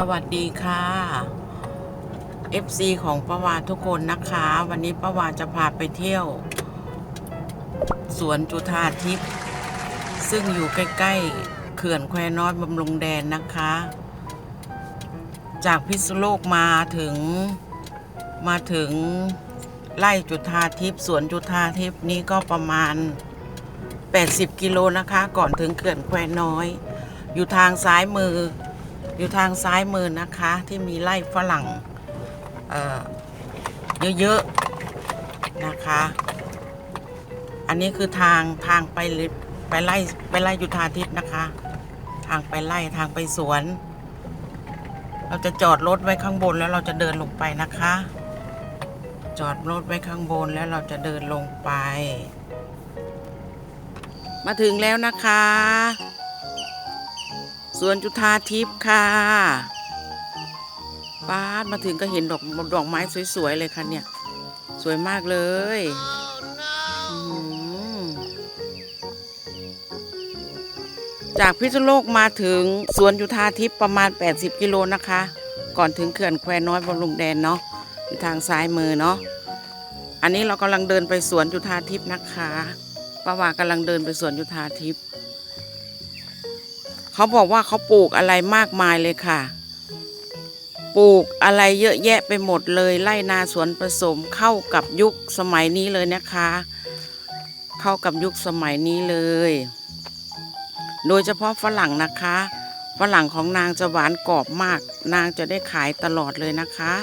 สวัสดีค่ะ FC ของประวาทุกคนนะคะ วันนี้ประวาจะพาไปเที่ยว สวนจุธาทิพย์ซึ่งอยู่ใกล้ๆเขื่อนแควน้อยบำรุงแดนนะคะ จากพิษณุโลกมาถึงมาถึงไร่จุธาทิพย์สวนจุธาทิพย์นี้ก็ประมาณ 80 กิโลนะคะ ก่อนถึงเขื่อนแควน้อย อยู่ทางซ้ายมือ อยู่ทางซ้ายมือนะคะที่มีไร่ฝรั่งเเยอะๆนะคะ อันนี้คือทางทางไปลิไปไล่ไปไล่ยุทธาทิพย์นะคะ ทางไปไล่ทางไปสวน เราจะจอดรถไว้ข้างบนแล้วเราจะเดินลงไปนะคะ จอดรถไว้ข้างบนแล้วเราจะเดินลงไป มาถึงแล้วนะคะ สวนจุธาทิพย์ค่ะป้าดมาถึงก็เห็นดอกดอกไม้สวยๆเลยค่ะเนี่ย สวยมากเลยจากพิษณุโลกมาถึงสวนจุธาทิพย์ประมาณ 80 กิโลนะคะ ก่อนถึงเขื่อนแควน้อยบำรุงแดนเนาะอยู่ทางซ้ายมือเนาะอันนี้เรากำลังเดินไปสวนจุธาทิพย์นะคะป้าวากำลังเดินไปสวนจุธาทิพย์ เขาบอกว่าเขาปลูกอะไรมากมายเลยค่ะ ปลูกอะไรเยอะแยะไปหมดเลยไร่นาสวนผสมเข้ากับยุคสมัยนี้เลยนะคะ เข้ากับยุคสมัยนี้เลย โดยเฉพาะฝรั่งนะคะฝรั่งของนางจะหวานกรอบมาก นางจะได้ขายตลอดเลยนะคะ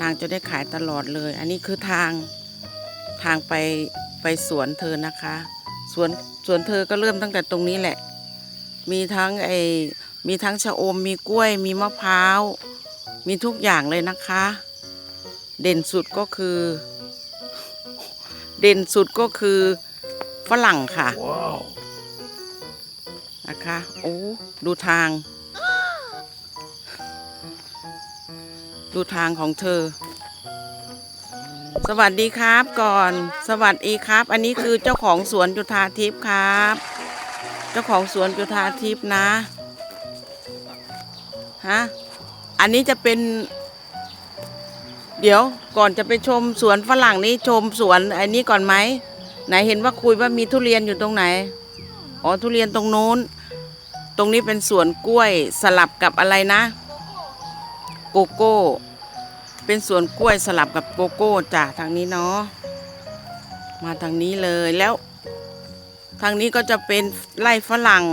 นางจะได้ขายตลอดเลย อันนี้คือทางทางไปไปสวนเธอนะคะ สวนสวนเธอก็เริ่มตั้งแต่ตรงนี้แหละ มีทั้งไอมีทั้งชะอม มีกล้วย มีมะพร้าว มีทุกอย่างเลยนะคะ เด่นสุดก็คือ เด่นสุดก็คือฝรั่งค่ะนะคะ โอ้ ดูทาง ดูทางของเธอ สวัสดีครับก่อน สวัสดีครับ อันนี้คือเจ้าของสวนจุธาทิพย์ครับ เจ้าของสวนจุธาทิพย์นะฮะอันนี้จะเป็น เดี๋ยวก่อนจะไปชมสวนฝรั่งนี้ชมสวนอันนี้ก่อนไหมไหนเห็นว่าคุยว่ามีทุเรียนอยู่ตรงไหนอ๋อทุเรียนตรงนู้น ตรงนี้เป็นสวนกล้วยสลับกับอะไรนะ โกโก้ เป็นสวนกล้วยสลับกับโกโก้จ้ะทางนี้เนาะมาทางนี้เลยแล้ว ทางนี้ก็จะเป็นไร่ฝรั่ง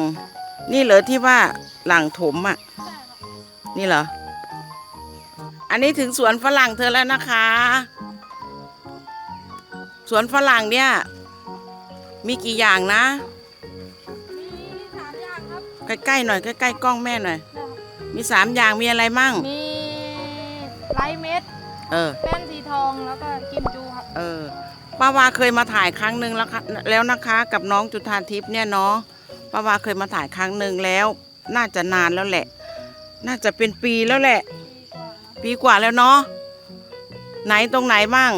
นี่เหรอที่ว่าหลังถมอะ นี่เหรอ อันนี้ถึงสวนฝรั่งเธอแล้วนะคะ สวนฝรั่งเนี่ย มีกี่อย่างนะ มีสามอย่างครับ ใกล้ๆหน่อยใกล้ๆกล้องแม่หน่อยนะครับมีสามอย่างมีอะไรมั่ง มีไลท์เม็ด เออ แป้นสีทองแล้วก็กิมจูครับ เออ ป้าวาเคยมาถ่ายครั้งหนึ่งแล้วค่ะแล้วนะคะกับน้องจุธาทิพย์เนี่ยเนาะป้าวาเคยมาถ่ายครั้งหนึ่งแล้ว น่าจะนานแล้วแหละ น่าจะเป็นปีแล้วแหละ ปีกว่าแล้วปีกว่าแล้วเนาะไหนตรงไหนบ้าง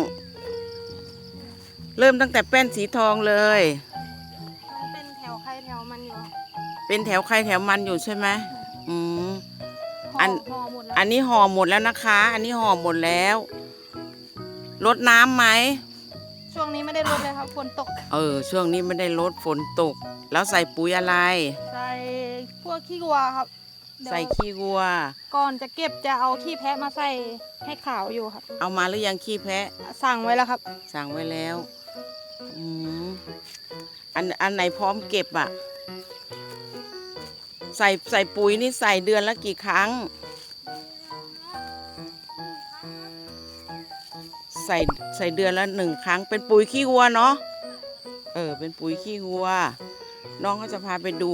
เริ่มตั้งแต่แป้นสีทองเลย มันเป็นแถวใครแถวมันอยู่เป็นแถวใครแถวมันอยู่ใช่ไหมอืม ห่อัอนห่อหมดแล้วอันนี้ห่อหมดแล้วนะคะ อันนี้ห่อหมดแล้วลดน้ำไหม ช่วงนี้ไม่ได้ลดเลยครับฝนตก เออ ช่วงนี้ไม่ได้ลดฝนตก แล้วใส่ปุ๋ยอะไร ใส่พวกขี้วัวครับเดี๋ยวใส่ขี้วัว ก่อนจะเก็บจะเอาขี้แพะมาใส่ให้ขาวอยู่ครับ เอามาหรือยังขี้แพะ สั่งไว้แล้วครับ สั่งไว้แล้วอืมอันอันไหนพร้อมเก็บอะใส่ใส่ปุ๋ยนี่ใส่เดือนละกี่ครั้ง ส่ใส่เดือนละหนึ่งครั้ง เป็นปุ๋ยขี้วัวเนาะเออเป็นปุ๋ยขี้วัว น้องก็จะพาไปดู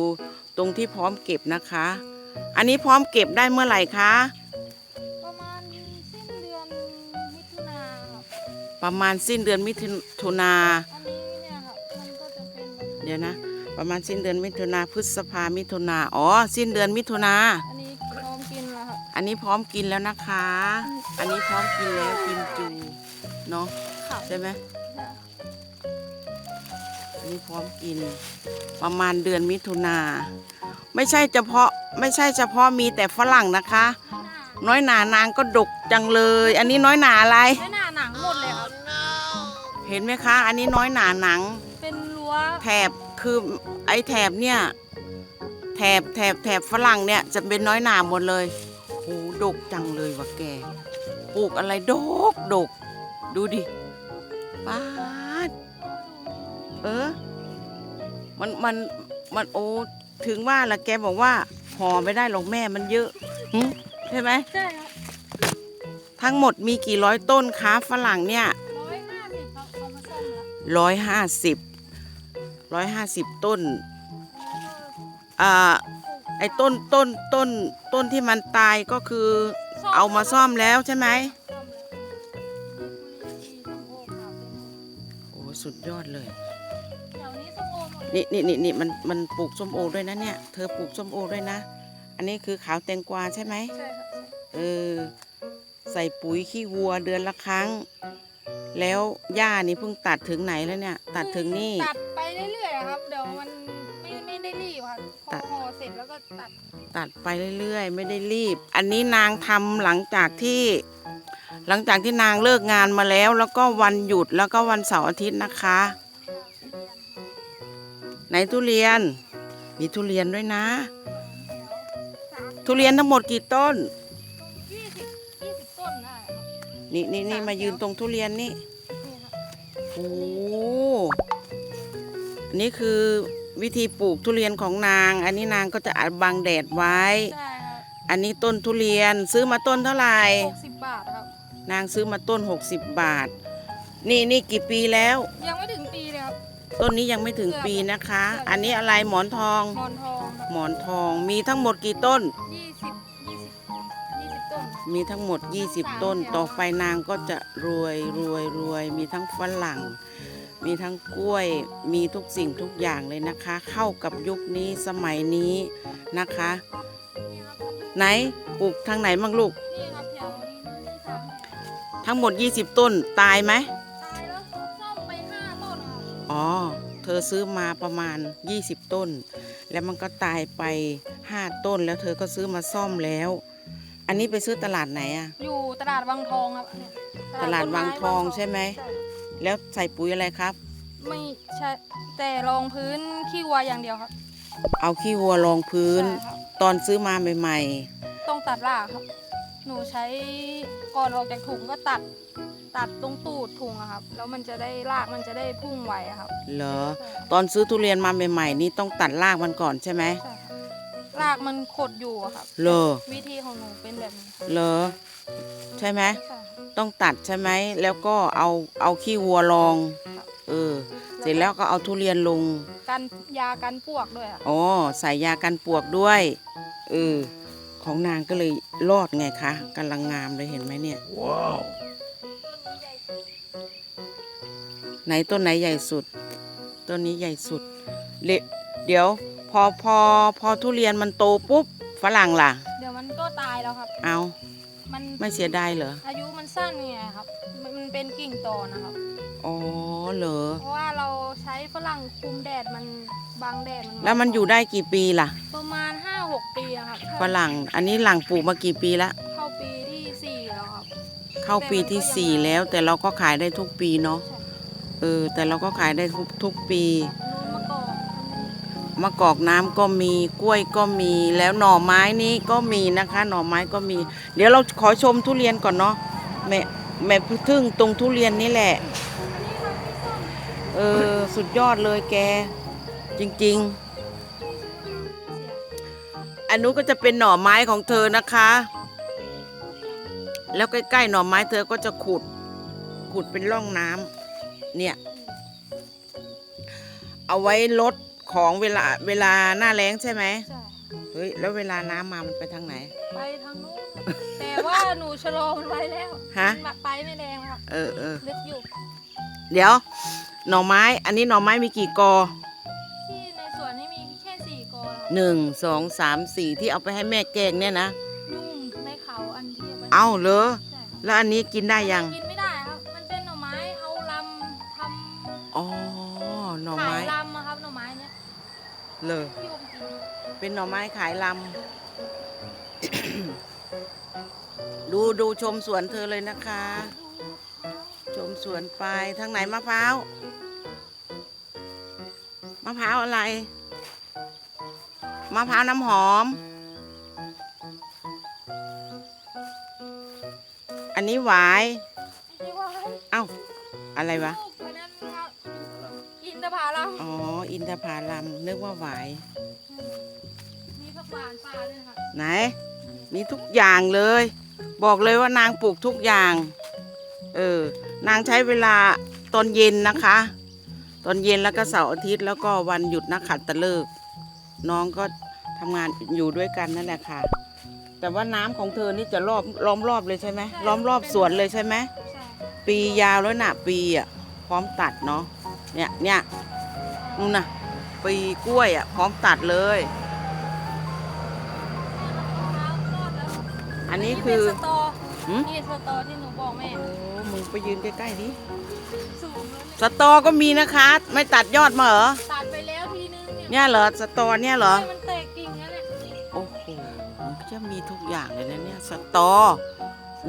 ตรงที่พร้อมเก็บนะคะ อันนี้พร้อมเก็บได้เมื่อไหร่คะประมาณสิ้นเดือนมิถุนาครับประมาณสิ้นเดือนมิถุนาอันนี้เนี่ยครับมันก็จะเป็นแบบเดี๋ยวนะ ประมาณสิ้นเดือนมิถุนาพฤษภามิถุนาอ๋อ สิ้นเดือนมิถุนาอันนี้พร้อมกินแล้วครับ อันนี้พร้อมกินแล้วนะคะ อันนี้พร้อมกินแล้วกินจู เนาะค่ะใช่ไหมอันนี้พร้อมกิน ประมาณเดือนมิถุนาไม่ใช่เฉพาะไม่ใช่เฉพาะมีแต่ฝรั่งนะคะน้อยหนาน้อยหนานางก็ดกจังเลย อันนี้น้อยหนาอะไร น้อยหนาหนังหมดเลยครับเห็นไหมคะ อันนี้น้อยหนาหนัง เป็นรั้วแถบคือไอ้แถบเนี่ยแถบแถบแถบฝรั่งเนี่ยจะเป็นน้อยหนาหมดเลยโอ้ดกจังเลยว่ะแก ปลูกอะไรดกดก ดูดิป้าดเออ มันมันมันโอ้ถึงว่าละแกบอกว่าห่อไม่ได้หรอกแม่มันเยอะหึใช่ไหม ใช่ครับทั้งหมดมีกี่ร้อยต้นคะฝรั่งเนี่ยร้อยห้าสิบครับเอามาส้มแล้วร้อยห้าสิบร้อยห้าสิบต้น อ่า ไอ้ต้นต้นต้นต้นที่มันตายก็คือ เอามาซ่อมแล้วใช่ไหม ยอดเลยเดี๋ยวนี้ส้มโอหมดนี่นี่นี่นี่มันมันปลูกส้มโอด้วยนะเนี่ย เธอปลูกส้มโอด้วยนะ อันนี้คือขาวแตงกวาใช่ไหม ใช่ครับเออ ใส่ปุ๋ยขี้วัวเดือนละครั้ง แล้วหญ้านี่เพิ่งตัดถึงไหนแล้วเนี่ย ตัดถึงนี่ ตัดไปเรื่อยๆครับ เดี๋ยวมันไม่ไม่ได้รีบครับพตัอด ห่อเสร็จแล้วก็ตัดตัดไปเรื่อยๆ ไม่ได้รีบ อันนี้นางทำหลังจากที่ หลังจากที่นางเลิกงานมาแล้ว แล้วก็วันหยุดแล้วก็วันเสาร์อาทิตย์นะคะ ไหนทุเรียน มีทุเรียนด้วยนะ ทุเรียนทั้งหมดกี่ต้น ยี่สิบยี่สิบต้นได้ครับนี่นี่นี่มายืนตรงทุเรียนนี่ นี่ครับโอ้อันนี้คือวิธีปลูกทุเรียนของนาง อันนี้นางก็จะอัดบังแดดไว้ใช่ครับอันนี้ต้นทุเรียนซื้อมาต้นเท่าไหร่ หกสิบบาทครับ นางซื้อมาต้น 60 บาท นี่นี่กี่ปีแล้ว ยังไม่ถึงปีเลยครับ ต้นนี้ยังไม่ถึงปีนะคะ อันนี้อะไรหมอนทอง หมอนทองครับหมอนทองมีทั้งหมดกี่ต้นยี่สิบยี่สิบยี่สิบต้น มีทั้งหมด 20 ต้น ต่อไปนางก็จะรวยรวยรวย มีทั้งฝรั่ง มีทั้งกล้วย มีทุกสิ่งทุกอย่างเลยนะคะ เข้ากับยุคนี้สมัยนี้นะคะนี่ครับไหนปลูกทางไหนบ้างลูก ทั้งหมด 20 ต้นตายไหมตายแล้วซ่อมไปห้าต้นครับอ๋อ เธอซื้อมาประมาณ 20 ต้น แล้วมันก็ตายไป 5 ต้นแล้วเธอก็ซื้อมาซ่อมแล้ว อันนี้ไปซื้อตลาดไหนอะ อยู่ตลาดวังทองครับเนี่ยตลาดต้นไม้วังทองใช่ไหมใช่แล้วใส่ปุ๋ยอะไรครับ ไม่ใช่แต่รองพื้นขี้วัวอย่างเดียวครับเอาขี้วัวรองพื้น ใช่ครับตอนซื้อมาใหม่ ต้องตัดรากครับ หนูใช้ก่อนออกจากถุงก็ตัดตัดตรงตูดถุงอะครับ แล้วมันจะได้รากมันจะได้พุ่งไวอะครับๆเหรอใช่ครับตอนซื้อทุเรียนมาใหม่ๆนี่ต้องตัดรากมันก่อนใช่ไหมใช่ครับรากมันขดอยู่อะครับ เหรอวิธีของหนูเป็นแบบนี้ครับเหรอใช่ไหมใช่ครับ ต้องตัดใช่ไหมแล้วก็เอาเอาขี้วัวรองเออ เสร็จแล้วก็เอาทุเรียนลงกันยากันปวกด้วยอะอ๋อใส่ยากันปวกด้วยเออ ของนางก็เลยรอดไงคะกำลังงามเลยเห็นไหมเนี่ยไหนต้นไหนใหญ่สุด ต้นนี้ใหญ่สุดเลเดี๋ยวพอพอพอทุเรียนมันโตปุ๊บฝรั่งล่ะ เดี๋ยวมันก็ตายแล้วครับ เอามันไม่เสียดายเหรอ อายุมันสั้นไงครับ มันมันเป็นกิ่งตอนะครับ อ๋อเหรอ เพราะว่าเราใช้ฝรั่งคุมแดดมันบังแดดมันแล้วมันอยู่ได้กี่ปีล่ะ ประมาณ 5-6ปีอะครับฝรั่ง อันนี้หลังปลูกมากี่ปีละเข้าปีที่สี่แล้วครับเข้าปีที่สี่แล้ว แต่เราก็ขายได้ทุกปีเนาะใช่เออ แต่เราก็ขายได้ทุกทุกปีนูนมะกอกมะกอกน้ำก็มีกล้วยก็มีแล้วหน่อไม้นี้ก็มีนะคะ หน่อไม้ก็มี เดี๋ยวเราขอชมทุเรียนก่อนเนาะแม่แม่ทึ่งตรงทุเรียนนี่แหละ เออ สุดยอดเลยแก จริง ๆ อันนู้นก็จะเป็นหน่อไม้ของเธอนะคะ แล้วใกล้ๆหน่อไม้เธอก็จะขุด ขุดเป็นร่องน้ำเนี่ย เอาไว้ลดของเวลาเวลาหน้าแล้งใช่ไหมใช่เฮ้ยแล้วเวลาน้ำมามันไปทางไหน ไปทางนู้นแต่ว่าหนูชะลอมันไว้แล้วฮะ มันไปไม่แรงครับเออเออลึกอยู่ เดี๋ยว หน่อไม้ อันนี้หน่อไม้มีกี่กอ หนึ่งสองสามสี่ที่เอาไปให้แม่แกงเนี่ยนะ นุ่มไม่เขาอันที่เอาเอาหรอแล้วอันนี้กินได้ยัง กินไม่ได้ครับ มันเป็นหน่อไม้เอาลำทอ๋อ หน่อไม้ยลำครับหน่อไม้เนี่ยเลยเป็นหน่อไม้ขายลำ ดูดูชมสวนเธอเลยนะคะ ชมสวนไปทางไหนมะพร้าว มะพร้าวอะไร มะพร้าวน้ำหอม อันนี้หวายนี่ว่าเอ้า อะไรวะลูกคนนั้นครับอินทผลัมอ๋อ อินทผลัมนึกว่าหวาย มีผักหวานป่าด้วยค่ะ ไหน มีทุกอย่างเลย บอกเลยว่านางปลูกทุกอย่าง เออ นางใช้เวลาตอนเย็นนะคะ ตอนเย็นแล้วก็เสาร์อาทิตย์แล้วก็วันหยุดนักขัตฤกษ์ น้องก็ทำงานอยู่ด้วยกันนั่นแหละค่ะ แต่ว่าน้ำของเธอนี่จะรอบล้อมรอบเลยใช่ไหมล้อมรอบสวนเลยใช่ไหมใช่ปียาวแล้วน่ะปีอะพร้อมตัดเนาะเนี่ยเนี่ยนู่นน่ะปีกล้วยอะพร้อมตัดเลย อันนี้คือเป็นสตอหืมนี่สตอที่หนูบอกแม่โอ้มึงไปยืนใกล้ๆดิสูงเลยสตอก็มีนะคะ ไม่ตัดยอดมาเหรอตัดไปแล้วทีนึง เนี่ยเนี่ยเหรอสตอเนี่ยเหรอให้มันแตกกิ่งแล้วเนี่ยโอ้โหมันจะมีทุกอย่างเลยนะเนี่ยสตอ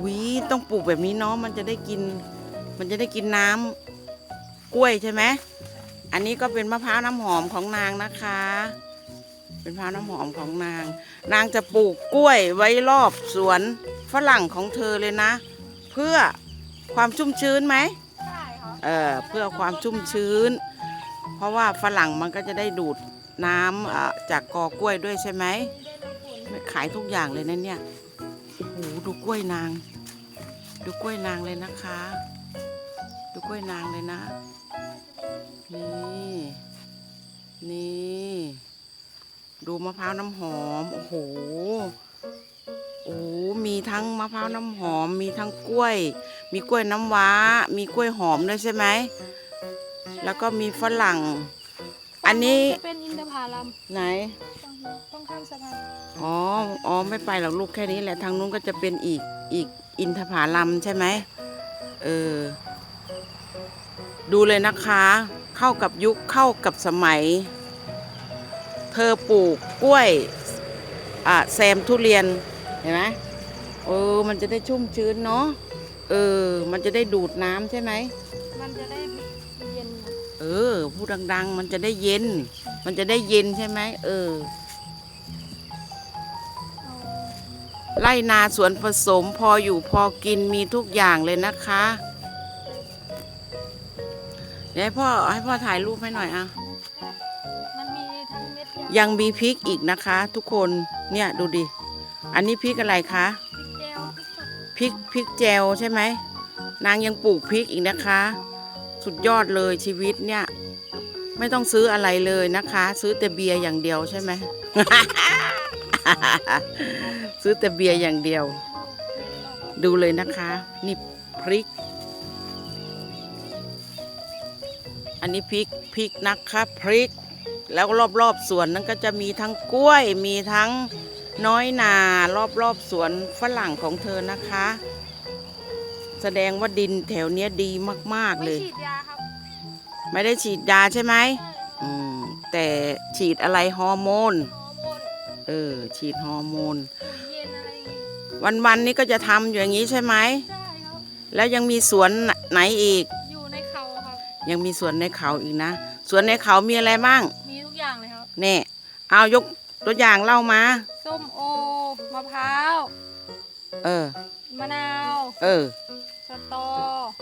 วีต้องปลูกแบบนี้เนาะมันจะได้กิน มันจะได้กินน้ำกล้วยใช่ไหมอันนี้ก็เป็นมะพร้าวน้ำหอมของนางนะคะ เป็นมะพร้าวน้ำหอมของนาง นางจะปลูกกล้วยไว้รอบสวนฝรั่งของเธอเลยนะ เพื่อความชุ่มชื้นไหม ใช่ค่ะ เออเพื่อความชุ่มชื้น เพราะว่าฝรั่งมันก็จะได้ดูด น้ำจากกอกล้วยด้วยใช่ไหมขายทุกอย่างเลยนะเนี่ยโอ้โหดูกล้วยนาง ดูกล้วยนางเลยนะคะ ดูกล้วยนางเลยนะ นี่นี่ดูมะพร้าวน้ำหอม โอ้โหโอ้มีทั้งมะพร้าวน้ำหอม มีทั้งกล้วย มีกล้วยน้ำว้า มีกล้วยหอมด้วยใช่ไหมแล้วก็มีฝรั่ง อันนี้จะเป็นอินทผลัมไหนต้องต้องข้ามสะพานอ๋อ อ๋อ ไม่ไปหรอกลูกแค่นี้แหละ ทางนู้นก็จะเป็นอีก อีกอินทผลัมใช่ไหม เออ ดูเลยนะคะ เข้ากับยุค เข้ากับสมัย เธอปลูกกล้วย อ่าแซมทุเรียน เห็นไหมเออ มันจะได้ชุ่มชื้นเนาะ เออ มันจะได้ดูดน้ำใช่ไหม มันจะได้เย็นเออพูดดัง ๆ มันจะได้เย็น มันจะได้เย็นใช่ไหมเออเอาไร่นาสวนผสมพออยู่พอกินมีทุกอย่างเลยนะคะเดี๋ยวให้พ่อให้พ่อถ่ายรูปให้หน่อยอะ มันมีทั้งเม็ดยายังมีพริกอีกนะคะ ทุกคนเนี่ยดูดิ อันนี้พริกอะไรคะ พริกแก้วพริกสด พริกพริกแจวใช่ไหมนางยังปลูกพริกอีกนะคะ สุดยอดเลยชีวิตเนี่ย ไม่ต้องซื้ออะไรเลยนะคะ ซื้อแต่เบียร์อย่างเดียวใช่ไหม ซื้อแต่เบียร์อย่างเดียว ดูเลยนะคะ นี่พริก อันนี้พริกพริกนะคะพริก แล้วรอบๆสวนนั้นก็จะมีทั้งกล้วยมีทั้งน้อยนารอบๆสวนฝรั่งของเธอนะคะ แสดงว่าดินแถวเนี้ยดีมากๆไม่เลยฉีดยาครับ ไม่ได้ฉีดยาใช่ไหมอืมแต่ฉีดอะไรฮอร์โมน ฮอร์โมนเออ ฉีดฮอร์โมนปุ๋ยเย็นอะไรอย่างงี้วันๆนี้ก็จะทำอยู่อย่างนี้ใช่ไหม ใช่ครับ แล้วยังมีสวนไหนอีก อยู่ในเขาครับ ยังมีสวนในเขาอีกนะ สวนในเขามีอะไรบ้างมีทุกอย่างเลยครับ เน่เอายกตัวอย่างเล่ามา ส้มโอ มะพร้าว เออ มะนาว เออ สตอ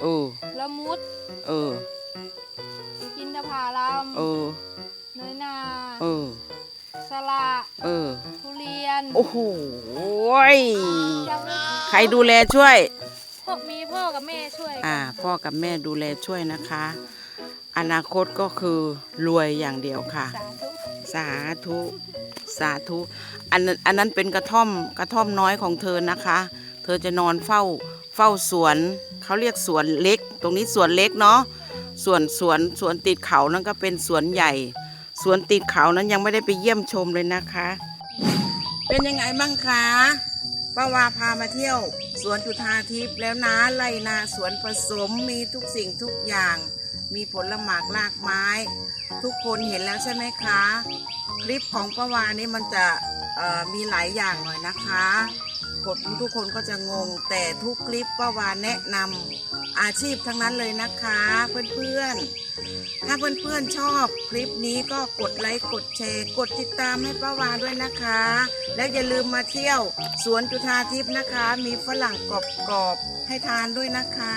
เออ ละมุด เออ อินทผลัมเออ เนยนา เออ สละเออ ทุเรียนโอ้โหยยังไม่ใครดูแลช่วย พ่อมีพ่อกับแม่ช่วยกัน อ่า พ่อกับแม่ดูแลช่วยนะคะ อนาคตก็คือรวยอย่างเดียวค่ะ สาธุ สาธุสาธุอันนั้นอันนั้นเป็นกระท่อมกระท่อมน้อยของเธอนะคะ เธอจะนอนเฝ้าเฝ้าสวนเขาเรียกสวนเล็ก ตรงนี้สวนเล็กเนาะส่วนสวนสวนติดเขานั่นก็เป็นสวนใหญ่ สวนติดเขานั้นยังไม่ได้ไปเยี่ยมชมเลยนะคะ เป็นยังไงบ้างคะป้าวาพามาเที่ยว สวนจุฑาทิพย์แล้วนะไรนาสวนผสมมีทุกสิ่งทุกอย่าง มีผลหมากลากไม้ ทุกคนเห็นแล้วใช่ไหมคะ คลิปของป้าวานี่มันจะมีหลายอย่างหน่อยนะคะกดทุกคนก็จะงง แต่ทุกคลิปป้าวานแนะนำอาชีพทั้งนั้นเลยนะคะ เพื่อนๆ ถ้าเพื่อนๆชอบคลิปนี้ก็กดไลค์กดแชร์ กดติดตามให้ป้าวานด้วยนะคะ แล้วอย่าลืมมาเที่ยวสวนจุฑาทิพย์นะคะ มีฝรั่งกรอบๆให้ทานด้วยนะคะ